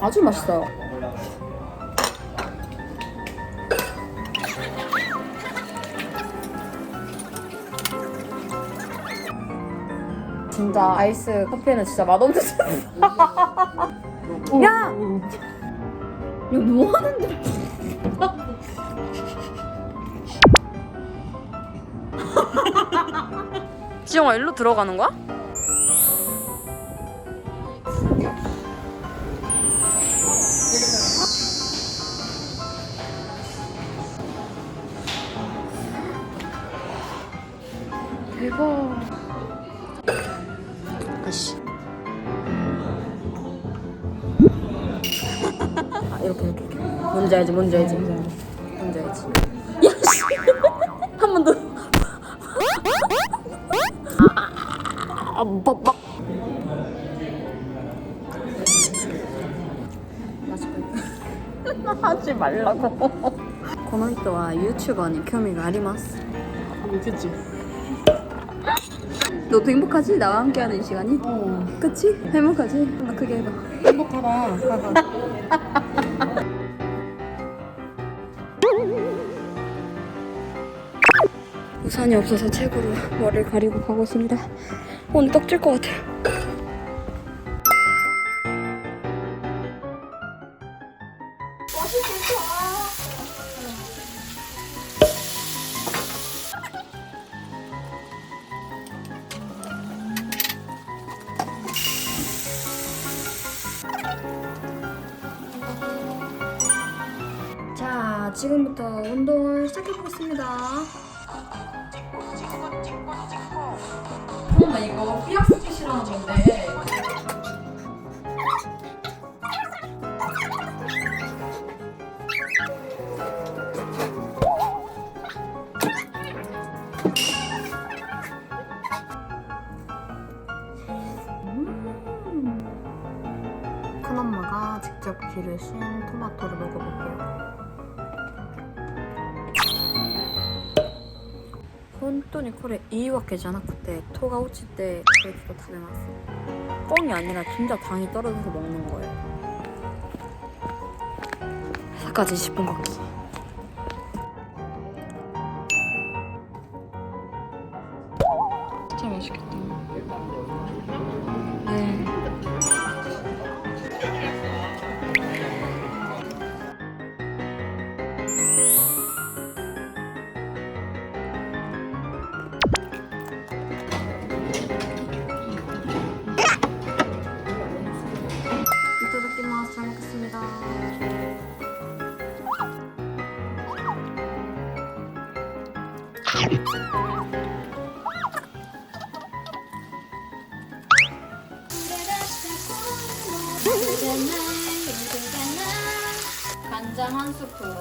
아주 맛있어요. 진짜 아이스 커피는 진짜 맛없는 야! 야, 뭐 하는데? 지영아, 일로 들어가는 거야? 대박. 아씨. 아, 이렇게, 이렇게, 이렇게. 뭔지 알지, 뭔지 알지. 뭔지 알지. 야, 씨. 한 번 더. 아, 막, 막. 하지 말라고. この人は YouTuber に興味があります。 그치? 너도 행복하지? 나와 함께하는 이 시간이? 어. 그치? 행복하지? 나 크게 해봐. 행복하다. 우산이 없어서 책으로 머리를 가리고 가고 있습니다. 오늘 떡질 것 같아요. 자, 지금부터 운동을 시작해보겠습니다. 엄마 이거 피약스키 싫어하는 건데. 큰엄마가 직접 기르신 토마토를 먹어볼게요. 本当にこれいいわけじゃなくて토가落ちてこれちょっと食べます 뻥이 아니라 진짜 당이 떨어져서 먹는 거예요 4까지 10분 걷기 간장 한 스푼.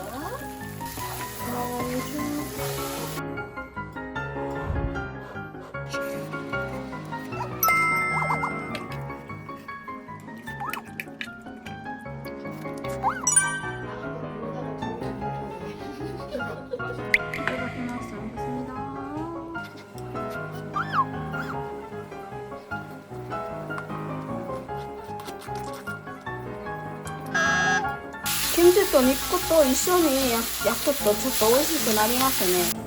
キムチと肉と一緒に焼くとちょっと美味しくなりますね。